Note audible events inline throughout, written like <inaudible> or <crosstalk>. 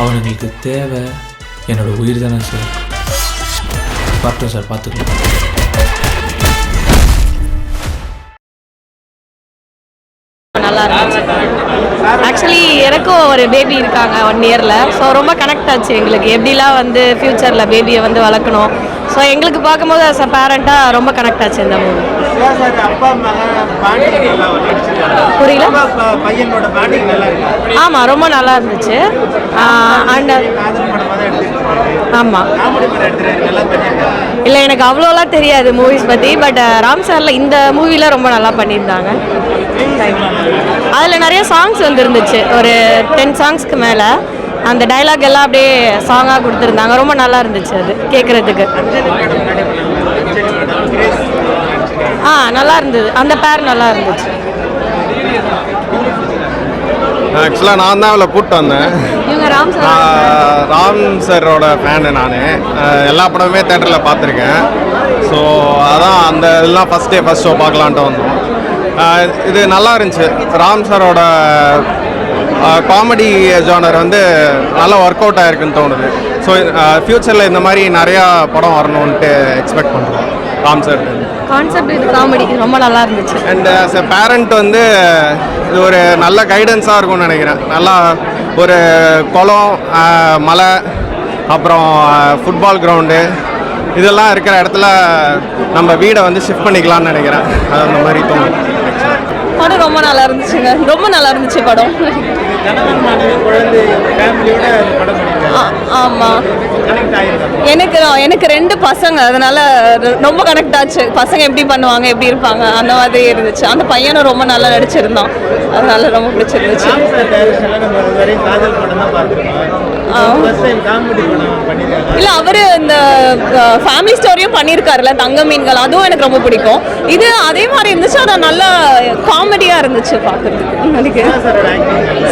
அவனுங்களுக்கு தேவை என்னோட உயிர் தானே சார் பார்ப்போம் சார் பார்த்துக்கலாம் நல்லா இருந்துச்சு. ஆக்சுவலி எனக்கும் ஒரு பேபி இருக்காங்க ஒன் இயரில் ஸோ ரொம்ப கனெக்ட் ஆச்சு எங்களுக்கு. எப்படிலாம் வந்து ஃப்யூச்சரில் பேபியை வந்து வளர்க்கணும். ஸோ எங்களுக்கு பார்க்கும்போது அஸ் அ பேரண்ட்டாக ரொம்ப கனெக்ட் ஆச்சு இந்த மூவி புரியல? ஆமாம் ரொம்ப நல்லா இருந்துச்சு. அண்ட் ஆமாம் இல்லை எனக்கு அவ்வளோலாம் தெரியாது மூவிஸ் பற்றி பட் ராம் சாரில் இந்த மூவியில் ரொம்ப நல்லா பண்ணியிருந்தாங்க. அதில் நிறைய சாங்ஸ் வந்துருந்துச்சு. ஒரு டென் சாங்ஸ்க்கு மேலே. அந்த டைலாக் எல்லாம் அப்படியே சாங்காக கொடுத்துருந்தாங்க. ரொம்ப நல்லா இருந்துச்சு அது கேட்குறதுக்கு ஆ நல்லா இருந்தது. அந்த பேர் நல்லா இருந்துச்சு. ஆக்சுவலாக நான் தான் அவளை கூப்பிட்டு வந்தேன். ராம் சாரோட ஃபேனு நான் எல்லா படமுமே தேட்டரில் பார்த்துருக்கேன். ஸோ அதான் அந்த இதெல்லாம் ஃபஸ்ட் டே ஃபஸ்ட் ஷோ பார்க்கலான்ட்டு வந்தோம். இது நல்லா இருந்துச்சு. ராம் சாரோட காமெடி ஜானர் வந்து நல்லா ஒர்க் அவுட் ஆயிருக்குன்னு தோணுது. ஸோ ஃப்யூச்சரில் இந்த மாதிரி நிறையா படம் வரணும்ன்ட்டு எக்ஸ்பெக்ட் பண்ணுறோம் ராம் சார் கான்செப்ட் இது காமெடி ரொம்ப நல்லா இருந்துச்சு. அண்ட் ஆஸ் எ பேரண்ட் வந்து இது ஒரு நல்ல கைடன்ஸாக இருக்கும்னு நினைக்கிறேன். நல்லா ஒரு குளம் மலை அப்புறம் ஃபுட்பால் கிரவுண்டு இதெல்லாம் இருக்கிற இடத்துல நம்ம வீடை வந்து ஷிஃப்ட் பண்ணிக்கலாம்னு நினைக்கிறேன். அது அந்த மாதிரி தோணும். படம் ரொம்ப நல்லா இருந்துச்சுங்க. ரொம்ப நல்லா இருந்துச்சு படம். ஆமாம் எனக்கு எனக்கு ரெண்டு பசங்க அதனால ரொம்ப கனெக்ட் ஆச்சு. பசங்க எப்படி பண்ணுவாங்க எப்படி இருப்பாங்க அந்த மாதிரி இருந்துச்சு. அந்த பையனும் ரொம்ப நல்லா நடிச்சிருந்தான். அதனால ரொம்ப பிடிச்சிருந்துச்சு. இல்ல அவரு இந்த ஃபேமிலி ஸ்டோரியும் பண்ணியிருக்காருல்ல தங்க மீன்கள் அதுவும் எனக்கு ரொம்ப பிடிக்கும். இது அதே மாதிரி இருந்துச்சு அது நல்ல காமெடியா இருந்துச்சு பார்க்கறதுக்கு எனக்கு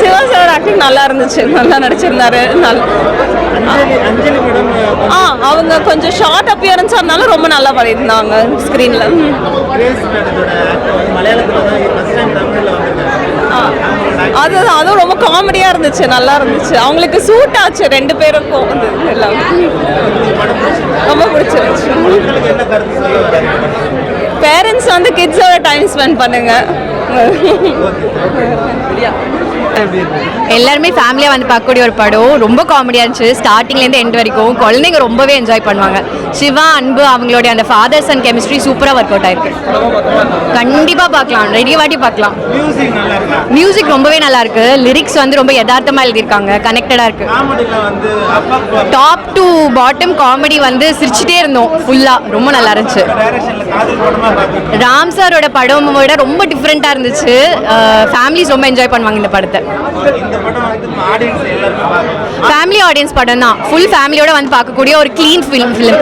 சிவா சார் ஆக்டிங் நல்லா இருந்துச்சு. நல்லா நடிச்சிருந்தாரு. ஆ அவங்க கொஞ்சம் ஷார்ட் அப்பியரன்ஸாக இருந்தாலும் ரொம்ப நல்லா பண்ணியிருந்தாங்க ஸ்க்ரீனில் அது அதுவும் ரொம்ப காமெடியாக இருந்துச்சு நல்லா இருந்துச்சு. அவங்களுக்கு சூட் ஆச்சு ரெண்டு பேருக்கும். அது எல்லாம். ரொம்ப பிடிச்சிருந்துச்சு. பேரண்ட்ஸ் வந்து கிட்ஸோட டைம் ஸ்பெண்ட் பண்ணுங்க. <laughs> எல்லாருமே ஃபேமிலியாக வந்து பார்க்கக்கூடிய ஒரு படம். ரொம்ப காமெடியாக இருந்துச்சு. ஸ்டார்டிங்லேருந்து எண்ட் வரைக்கும் குழந்தைங்க ரொம்பவே என்ஜாய் பண்ணுவாங்க. சிவா அன்பு அவங்களுடைய அந்த ஃபாதர்ஸ் அண்ட் கெமிஸ்ட்ரி சூப்பராக ஒர்க் அவுட் ஆயிருக்கு. கண்டிப்பாக பார்க்கலாம்? ரெடி வாட்டி பார்க்கலாம். மியூசிக் ரொம்பவே நல்லா இருக்கு. லிரிக்ஸ் வந்து ரொம்ப யதார்த்தமாக எழுதியிருக்காங்க. கனெக்டடாக இருக்கு. டாப் டு பாட்டம் காமெடி வந்து சிரிச்சிட்டே இருந்தோம். ஃபுல்லாக ரொம்ப நல்லா இருந்துச்சு. ராம் சாரோட படம் விட ரொம்ப டிஃப்ரெண்ட்டாக இருந்துச்சு. ஃபேமிலிஸ் ரொம்ப என்ஜாய் பண்ணுவாங்க இந்த படத்தை. இந்த படம் வந்து ஆடியன்ஸ் எல்லாருமே பார்க்கணும். ஃபேமிலி ஆடியன்ஸ் படம் தான் ஃபுல் ஃபேமிலியோட வந்து பார்க்கக்கூடிய ஒரு clean film film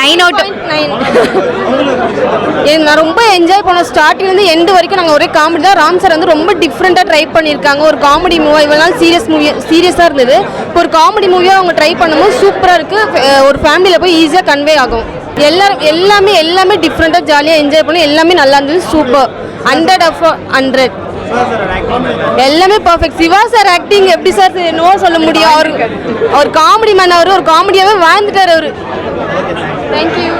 nine out நான் ரொம்ப என்ஜாய் பண்ணோம் ஸ்டார்டிங்லேருந்து எண்டு வரைக்கும் நாங்கள் ஒரே காமெடி தான். ராம் சார் வந்து ரொம்ப டிஃப்ரெண்ட்டாக ட்ரை பண்ணியிருக்காங்க. ஒரு காமெடி மூவி இவ்வளோ நாள் சீரியஸ் மூவி சீரியஸாக இருந்தது. இப்போ ஒரு காமெடி மூவியாக அவங்க ட்ரை பண்ணும்போது சூப்பராக இருக்குது ஒரு ஃபேமிலியில் போய் ஈஸியாக கன்வே ஆகும். எல்லாரும் எல்லாமே எல்லாமே டிஃப்ரெண்ட்டாக ஜாலியாக என்ஜாய் பண்ணி எல்லாமே நல்லா இருந்தது. சூப்பர் ஹண்ட்ரட் ஆஃப் ஹண்ட்ரட் எல்லாமே பர்ஃபெக்ட் சிவா சார் ஆக்டிங் எப்படி சார் நோ சொல்ல முடியும். அவர் அவர் காமெடி மேன் அவர் ஒரு காமெடியாகவே வாழ்ந்துட்டார் அவர். தேங்க்யூ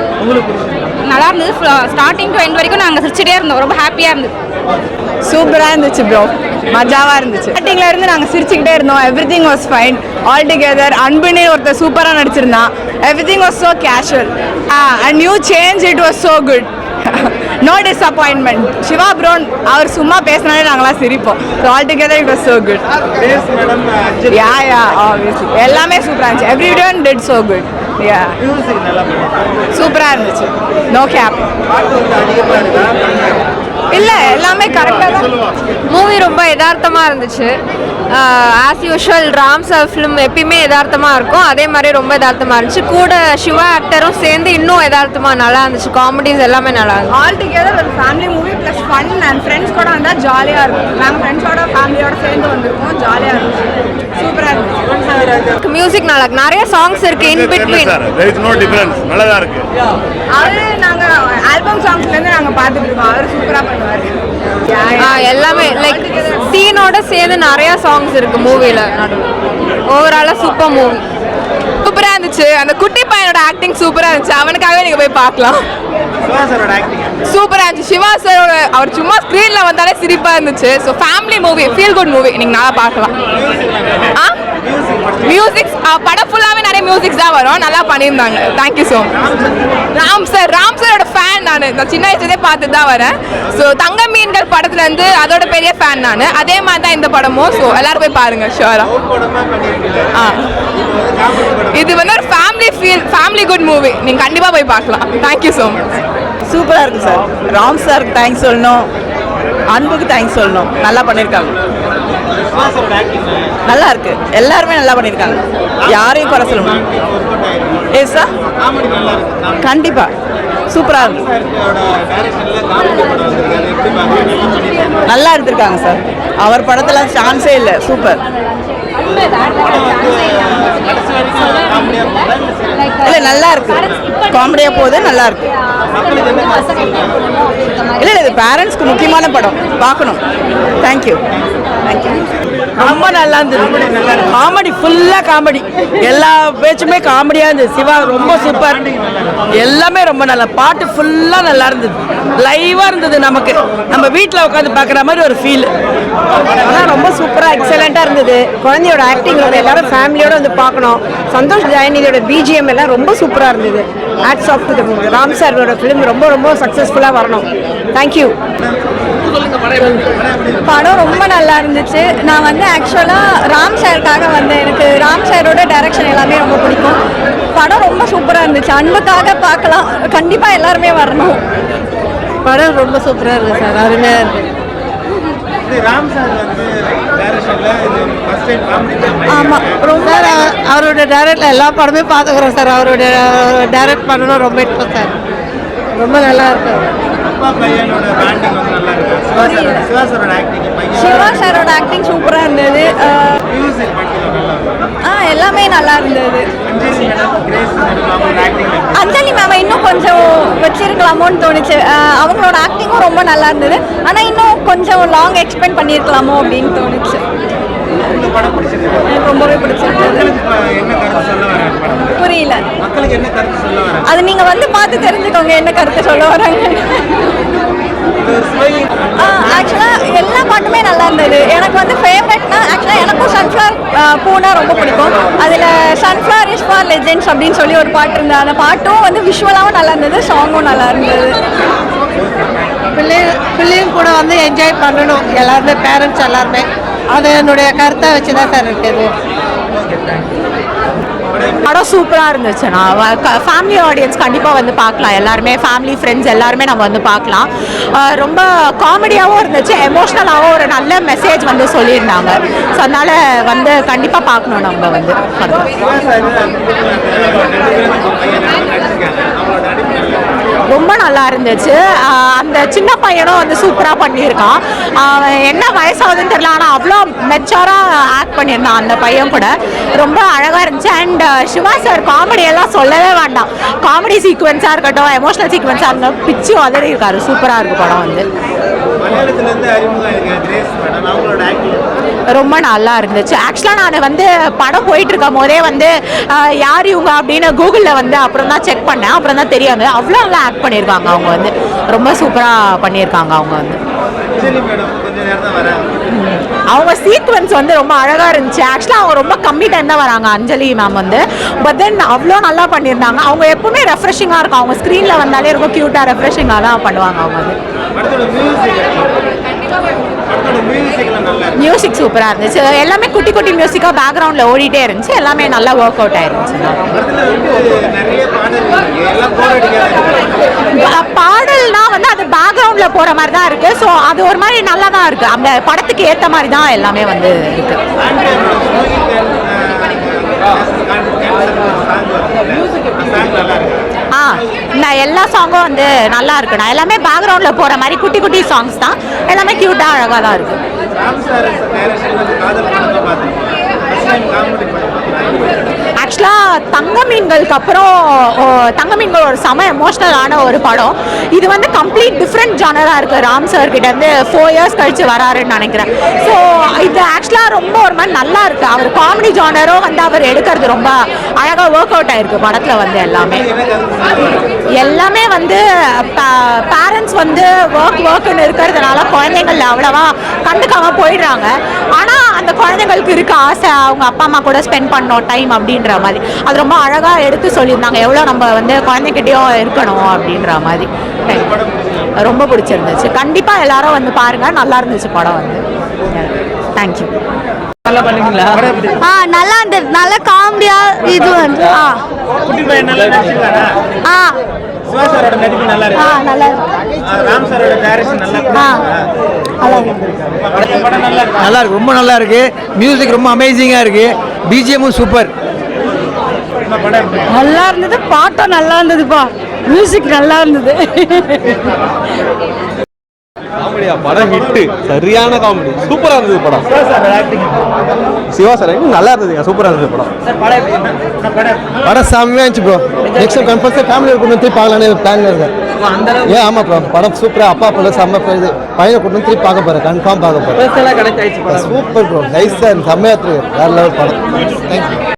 நல்லா இருந்தது. ஸ்டார்டிங் டு எண்ட் வரைக்கும் நாங்கள் சிரிச்சிட்டே இருந்தோம். ரொம்ப ஹாப்பியாக இருந்தது. சூப்பராக இருந்துச்சு ப்ரோ மஜாவாக இருந்துச்சு. ஸ்டார்டிங்ல இருந்து நாங்கள் சிரிச்சுக்கிட்டே இருந்தோம். Every thing was fine all together அன்புனே ஒருத்தர் சூப்பராக நடிச்சிருந்தான். Every thing was so casual and new change it was so good no disappointment Siva bro அவர் சும்மா பேசினாலே நாங்களாம் சிரிப்போம். So all together it was so good yeah yeah obviously எல்லாமே சூப்பராக இருந்துச்சு. Every one did so good yeah சூப்பராக இருந்துச்சு. No gap இல்லை எல்லாமே கரெக்டாக தான். மூவி ரொம்ப யதார்த்தமாக இருந்துச்சு. As usual Ram sir film எப்பயுமே யதார்த்தமாக இருக்கும். அதே மாதிரி ரொம்ப யதார்த்தமாக இருந்துச்சு. கூட சிவா ஆக்டரும் சேர்ந்து இன்னும் யதார்த்தமாக நல்லா இருந்துச்சு. காமெடிஸ் எல்லாமே நல்லா இருந்துச்சு. ஆல் டுகெதர் ஒரு family movie plus fun and friends கூட வந்தால் ஜாலியாக இருக்கும். நாங்கள் ஃப்ரெண்ட்ஸோட ஃபேமிலியோட சேர்ந்து வந்திருக்கோம். ஜாலியாக இருந்துச்சு. மியூசிக் நல்லா இருக்கு. நிறைய சாங்ஸ் இருக்கு. In between there is no difference. நல்லா தான் இருக்கு அது நாங்கள் ஆல்பம் சாங்ஸ்லேருந்து நாங்கள் பார்த்துட்டு இருக்கோம். அவர் சூப்பராக பண்ணுவார். எல்லாமே லைக் சீனோட சேர்ந்து நிறைய சாங்ஸ் இருக்கு மூவில ஓவராலா சூப்பர் மூவி சூப்பராக இருந்துச்சு. அந்த குட்டி பையனோட ஆக்டிங் சூப்பராக இருந்துச்சு. அவனுக்காகவே நீங்கள் போய் பார்க்கலாம். சூப்பராக இருந்துச்சு. சிவா சாரோட அவர் சும்மா ஸ்க்ரீனில் வந்தாலே சிரிப்பாக இருந்துச்சு. So family movie feel good movie நீங்கள் நல்லா பார்க்கலாம். படம் ஃபுல்லாகவே நிறைய மியூசிக்ஸ் தான் வரும். நல்லா பண்ணியிருந்தாங்க. Thank you so Ram sir. Ram சாரோட ஃபேன் நான். நான் சின்ன வயசுலேயே பார்த்துட்டு தான் வரேன். ஸோ தங்க மீன்கள் படத்துலேருந்து அதோட பெரிய ஃபேன் நான். அதே மாதிரி தான் இந்த படமும். ஸோ எல்லாரும் போய் பாருங்கள் ஷுவராக ஆ. இது வந்து ஒரு family feel family good movie நீங்கள் கண்டிப்பாக போய் பார்க்கலாம். தேங்க்யூ ஸோ மச் சூப்பராக இருக்குது சார். ராம் சாருக்கு தேங்க்ஸ் சொல்லணும். அன்புக்கு தேங்க்ஸ் சொல்லணும். நல்லா பண்ணியிருக்காங்க நல்லா இருக்கு எல்லாருமே நல்லா பண்ணியிருக்காங்க யாரையும் குறை சொல்ல முடியும் ஏ சார் இருக்கு கண்டிப்பாக சூப்பராக இருக்கு. நல்லா நல்லா எடுத்திருக்காங்க சார் அவர் படத்தில் சான்ஸே இல்லை. சூப்பர். இல்ல நல்லா இருக்கு. காமெடியாக போகுது நல்லா இருக்கு. இல்லை இது பேரண்ட்ஸ்க்கு முக்கியமான படம். பார்க்கணும். தேங்க்யூ தேங்க்யூ ரொம்ப நல்லா இருந்தது. காமெடி ஃபுல்லாக காமெடி எல்லா பேச்சுமே காமெடியாக இருந்தது. சிவா ரொம்ப சூப்பர் எல்லாமே ரொம்ப நல்லா பாட்டு ஃபுல்லாக நல்லா இருந்தது. லைவாக இருந்தது நமக்கு. நம்ம வீட்டில் உட்காந்து பார்க்குற மாதிரி ஒரு ஃபீல் ஆனால் ரொம்ப சூப்பராக எக்ஸலண்ட்டாக இருந்தது. குழந்தையோட ஆக்டிங் வந்து எல்லாரும் ஃபேமிலியோடு வந்து பார்க்கணும். சந்தோஷ் ஜெயநிதியோட பிஜிஎம் எல்லாம் ரொம்ப சூப்பராக இருந்தது. ஆட்ஸ் ஆஃப் டு ராம் சாரோட ஃபிலிம் ரொம்ப ரொம்ப சக்ஸஸ்ஃபுல்லாக வரணும். தேங்க்யூ படம் ரொம்ப நல்லா இருந்துச்சு. நான் வந்து ஆக்சுவலாக ராம் சாருக்காக வந்தேன் எனக்கு ராம் சாரோட டைரக்ஷன் எல்லாமே ரொம்ப பிடிக்கும். படம் ரொம்ப சூப்பராக இருந்துச்சு. அன்புக்காக பார்க்கலாம். கண்டிப்பாக எல்லாருமே வரணும். படம் ரொம்ப சூப்பராக இருக்குது சார் அருமையாக இருக்குது வந்து ஆமாம் ரொம்ப அவரோட டேரக்டில் எல்லா படமே பார்த்துக்குறோம் சார். அவரோட டைரக்ட் பண்ணணும் ரொம்ப இன்ட்ரெஸ்ட் சார். ரொம்ப நல்லா இருக்கு அப்பா பையனோட பாண்டிங் வந்து நல்லா இருக்கு? சிவா சாரோட ஆக்டிங் சிவா சாரோட ஆக்டிங் சூப்பராக இருந்தது. மியூசிக் படத்தில் நல்லா ஆ எல்லாமே நல்லா இருந்தது. அஞ்சலி மேம் இன்னும் கொஞ்சம் வச்சிருக்கலாமோன்னு தோணுச்சு. அவங்களோட ஆக்டிங்கும் ரொம்ப நல்லா இருந்தது. ஆனால் இன்னும் கொஞ்சம் லாங் எக்ஸ்பெண்ட் பண்ணியிருக்கலாமோ அப்படின்னு தோணுச்சு. இந்த படம் பிடிச்சிருக்கு? எனக்கு ரொம்பவே இப்ப என்ன கருத்து சொல்ல புரியல. மக்களுக்கு என்ன கருத்து சொல்ல வராங்க? அது நீங்கள் வந்து பார்த்து தெரிஞ்சுக்கோங்க என்ன கருத்து சொல்ல வராங்க. ஆக்சுவலாக எல்லா பாட்டுமே நல்லா இருந்தது. எனக்கு வந்து ஃபேவரட்னா ஆக்சுவலாக எனக்கும் சன்ஃப்ளவர் பூனா ரொம்ப பிடிக்கும். அதில் சன்ஃப்ளவர் இஸ் ஃபார் லெஜெண்ட்ஸ் அப்படின்னு சொல்லி ஒரு பாட்டு இருந்தது. அந்த பாட்டும் வந்து விஷுவலாகவும் நல்லா இருந்தது சாங்கும் நல்லா இருந்தது. பிள்ளை பிள்ளையும் கூட வந்து என்ஜாய் பண்ணணும். எல்லாருமே பேரண்ட்ஸ் எல்லாருமே. அது என்னுடைய கருத்தை வச்சு தான் சார் இருக்குது. படம் சூப்பராக இருந்துச்சுண்ணா ஃபேமிலி ஆடியன்ஸ் கண்டிப்பாக வந்து பார்க்கலாம். எல்லாருமே ஃபேமிலி ஃப்ரெண்ட்ஸ் எல்லாருமே நம்ம வந்து பார்க்கலாம். ரொம்ப காமெடியாகவும் இருந்துச்சு. எமோஷ்னலாகவும் ஒரு நல்ல மெசேஜ் வந்து சொல்லியிருந்தாங்க. ஸோ அதனால் வந்து கண்டிப்பாக பார்க்கணும் நம்ம வந்து படத்தை சிவா சார் ரெண்டு பேரும் பையன் நடிச்சிருக்காங்க அவங்களோட நடிப்பு நல்லா இருக்கு. ரொம்ப நல்லா இருந்துச்சு. அந்த சின்ன பையனும் வந்து சூப்பராக பண்ணியிருக்கான். அவன் என்ன வயசாகுதுன்னு தெரியல ஆனால் அவ்வளோ மெச்சோராக ஆக்ட் பண்ணியிருந்தான் அந்த பையன் கூட. ரொம்ப அழகாக இருந்துச்சு. அண்ட் சிவா சார் காமெடி எல்லாம் சொல்லவே வேண்டாம். காமெடி சீக்வன்ஸாக இருக்கட்டும் எமோஷனல் சீக்வன்ஸாக இருந்தாலும் பிச்சு உதறி இருக்காரு. சூப்பராக இருக்கு படம் வந்து. ரொம்ப நல்லா இருந்துச்சு. ஆக்சுவலாக நான் வந்து படம் போயிட்டு இருக்கும் போதே வந்து யார் இவங்க அப்படின்னு கூகுளில் வந்து அப்புறம் தான் செக் பண்ணேன். அப்புறம் தான் தெரியாங்க அவ்வளோ நல்லா ஆக்ட் பண்ணியிருக்காங்க அவங்க வந்து. ரொம்ப சூப்பராக பண்ணியிருக்காங்க அவங்க வந்து. அவங்க சீக்வன்ஸ் வந்து ரொம்ப அழகாக இருந்துச்சு. ஆக்சுவலாக அவங்க ரொம்ப கம்மி டைம் தான் வராங்க அஞ்சலி மேம் வந்து. பட் தென் அவ்வளோ நல்லா பண்ணியிருந்தாங்க. அவங்க எப்பவுமே ரெஃப்ரெஷிங்காக இருக்கும். அவங்க ஸ்க்ரீனில் வந்தாலே ரொம்ப க்யூட்டாக ரெஃப்ரெஷிங்காக தான் பண்ணுவாங்க அவங்க வந்து. மியூசிக் சூப்பராக இருந்துச்சு. எல்லாமே குட்டி குட்டி மியூசிக்காக பேக்ரவுண்டில் ஓடிட்டே இருந்துச்சு. எல்லாமே நல்லா ஒர்க் அவுட் ஆயிருந்துச்சு. பா- பாடல்னா வந்து அது பேக்ரவுண்டில் போகிற மாதிரி தான் இருக்குது ஸோ அது ஒரு மாதிரி நல்லா தான் இருக்குது அந்த படத்துக்கு ஏற்ற மாதிரி தான் எல்லாமே வந்து ஆ நான் எல்லா சாங்கும் வந்து நல்லா இருக்கு நான் எல்லாமே பேக்ரவுண்டில் போகிற மாதிரி குட்டி குட்டி சாங்ஸ் தான். எல்லாமே கியூட்டா அழகாக தான் இருக்குது ஆக்சுவலாக தங்க மீன்களுக்கு அப்புறம் தங்க மீன்கள் ஒரு செம எமோஷ்னலான ஒரு படம். இது வந்து கம்ப்ளீட் டிஃப்ரெண்ட் ஜானராக இருக்குது ராம் சார் கிட்ட இருந்து ஃபோர் இயர்ஸ் கழிச்சு வராருன்னு நினைக்கிறேன். ஸோ இது ஆக்சுவலாக ரொம்ப ஒரு மாதிரி நல்லா இருக்கு. அவர் காமெடி ஜானரோ வந்து அவர் எடுக்கிறது ரொம்ப அழகாக ஒர்க் அவுட் ஆயிருக்கு படத்தில் வந்து எல்லாமே. எல்லாமே வந்து பேரண்ட்ஸ் வந்து ஒர்க் ஒர்க்குன்னு இருக்கிறதுனால குழந்தைகள் அவ்வளவா கண்டுக்காம போயிடுறாங்க. ஆனால் அந்த குழந்தைங்களுக்கு இருக்க ஆசை அவங்க அப்பா அம்மா கூட ஸ்பெண்ட் பண்ணோம் டைம் அப்படின்ற மாதிரி. அது ரொம்ப அழகாக எடுத்து சொல்லியிருந்தாங்க. எவ்வளோ நம்ம வந்து குழந்தைகிட்டயும் இருக்கணும் அப்படின்ற மாதிரி. ரொம்ப பிடிச்சிருந்துச்சு. கண்டிப்பாக எல்லாரும் வந்து பாருங்கள் நல்லா இருந்துச்சு படம் வந்து. தேங்க்யூ நல்லா பண்ணீங்களா ஆ நல்லா இருந்தது நல்ல காமெடியா இது வந்து ஆ. குட்டி பையன் நல்லா நடிச்சிருக்காரா ஆ. சிவா சாரோட நடிப்பு நல்லா இருக்கு? நல்லா ஆ, ராம் சாரோட டைரக்ஷன் நல்லா இருக்கு? படம் படம் நல்லா இருக்கு? நல்லா இருக்கு ரொம்ப நல்லா இருக்கு. மியூசிக் ரொம்ப அமேசிங்காக இருக்கு. பிஜிஎம்மும் சூப்பர்? நல்லா இருந்தது பாட்டும் நல்லா இருந்ததுப்பா. மியூசிக் நல்லா இருந்தது. காமெடியா? படம் ஹிட்டு. சரியான காமெடி. சூப்பராக இருந்தது படம். சிவா சார் நல்லா இருந்ததுங்க சூப்பராக இருந்தது படம். படம் செம்மையாக இருந்துச்சு bro next time compulsory family கொண்டு வந்து பார்க்கலான்னு பிளான் இருக்கேன் ஏன் ஆமாம் ப்ரோ படம் சூப்பராக அப்பா பிள்ளை செம்ம இது. பையனை கொண்டு வந்து திருப்பி பார்க்க போகிறேன் கன்ஃபார்ம் பார்க்க ஆயிடுச்சு சூப்பர் ப்ரோ நைஸாக செம்மையாக இருக்கு வேறு லெவல் படம். தேங்க்யூ